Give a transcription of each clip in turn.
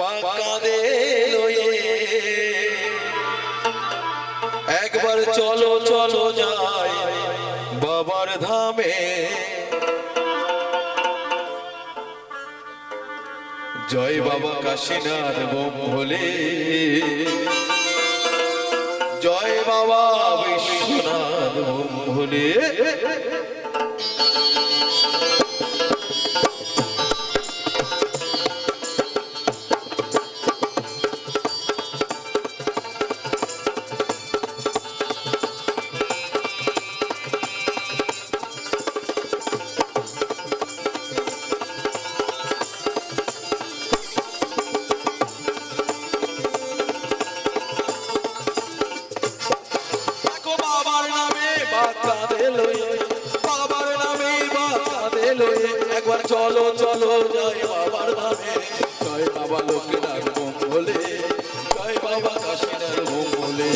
কাঁদে একবার চলো চলো যাই বাবার ধামে। জয় বাবা কাশীনাথ বোম ভোলে জয় বাবা বিশ্বনাথ বোম ভোলে দিলো একবার চলো চলো, জয় বাবার ধামে জয় বাবা লোকনাথ মঙ্গলে, জয় বাবা কাশীনাথ মঙ্গলে।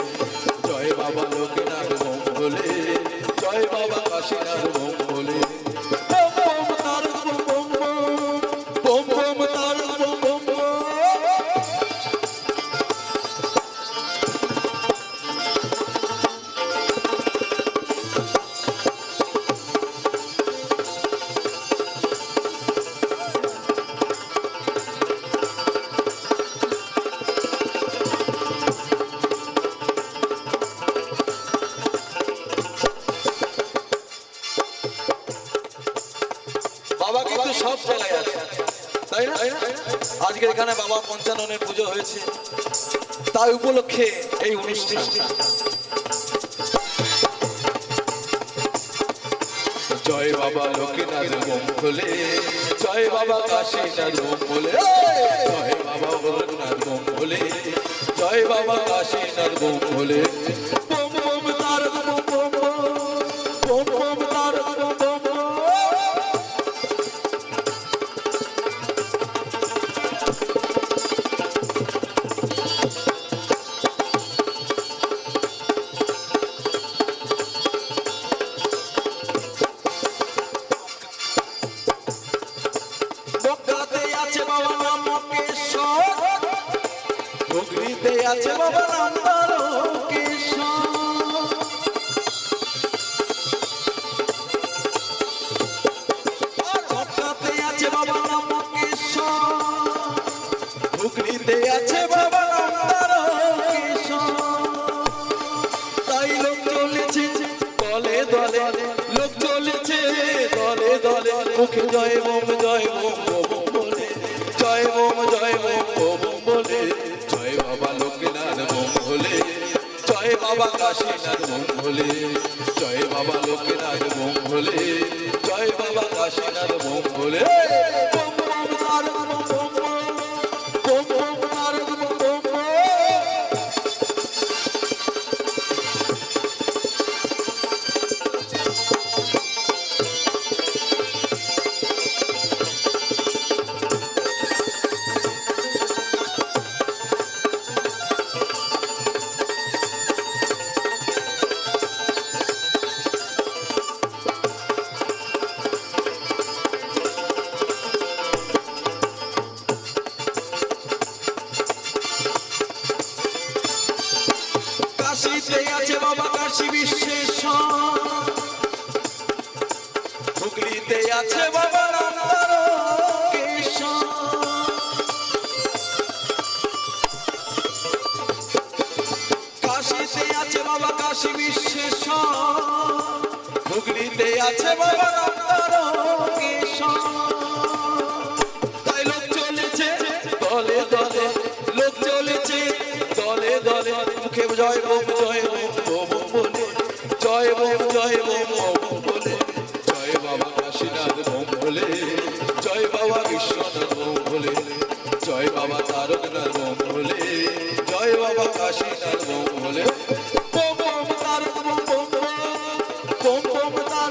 জয় বাবা লোকনাথ মঙ্গলে, জয় বাবা কাশীনাথ বোম সব জায়গায় আছে তাই না? আজকে এখানে বাবা পঞ্চাননের পুজো হয়েছে। তাই উপলক্ষে এই অনুষ্ঠান। জয় বাবা লোকনাথ বোম বলে জয় বাবা কাশীনাথ বলে জয় বাবা বোম বলে জয় বাবা কাশীনাথ বলে বাবা নাম মুকেশ্বর হুগলিতে আছে বাবা নাম হুগলিতে আছে বাবা তাই লোক চলেছে দলে দলে, লোক চলেছে দলে দলে। মুখে জয় বোম জয় বলে বোম জয় ওম ওম, বলে। জয় বাবা লোকনাথ বোম বলে জয় বাবা কাশীনাথ বোম বলে জয় বাবা লোকনাথ বোম বলে জয় বাবা কাশীনাথ বলে কাশিতে আছে বাবা কাশি বিশ্বেশ্বর হুগলিতে আছে বাবা কাশিতে আছে বাবা কাশি বিশ্বেশ্বর হুগলিতে আছে বাবা বোম জয় বোম বোম বলে জয় বোম জয় বোম বোম বলে জয় বাবা কাশীনাথ বোম বলে জয় বাবা বিশ্বনাথ বোম বলে বোম বোম বোম বোম তারক